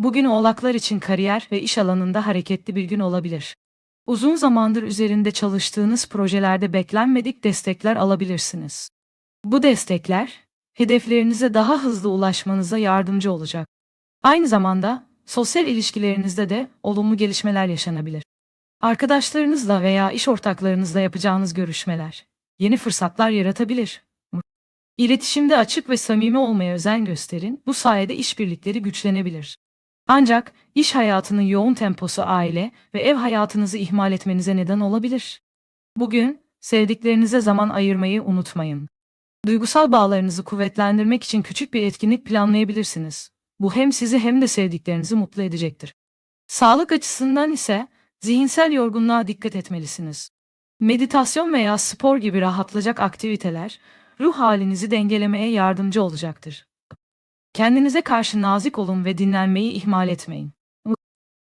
Bugün oğlaklar için kariyer ve iş alanında hareketli bir gün olabilir. Uzun zamandır üzerinde çalıştığınız projelerde beklenmedik destekler alabilirsiniz. Bu destekler, hedeflerinize daha hızlı ulaşmanıza yardımcı olacak. Aynı zamanda, sosyal ilişkilerinizde de olumlu gelişmeler yaşanabilir. Arkadaşlarınızla veya iş ortaklarınızla yapacağınız görüşmeler, yeni fırsatlar yaratabilir. İletişimde açık ve samimi olmaya özen gösterin, bu sayede işbirlikleri güçlenebilir. Ancak iş hayatının yoğun temposu aile ve ev hayatınızı ihmal etmenize neden olabilir. Bugün sevdiklerinize zaman ayırmayı unutmayın. Duygusal bağlarınızı kuvvetlendirmek için küçük bir etkinlik planlayabilirsiniz. Bu hem sizi hem de sevdiklerinizi mutlu edecektir. Sağlık açısından ise zihinsel yorgunluğa dikkat etmelisiniz. Meditasyon veya spor gibi rahatlayacak aktiviteler ruh halinizi dengelemeye yardımcı olacaktır. Kendinize karşı nazik olun ve dinlenmeyi ihmal etmeyin.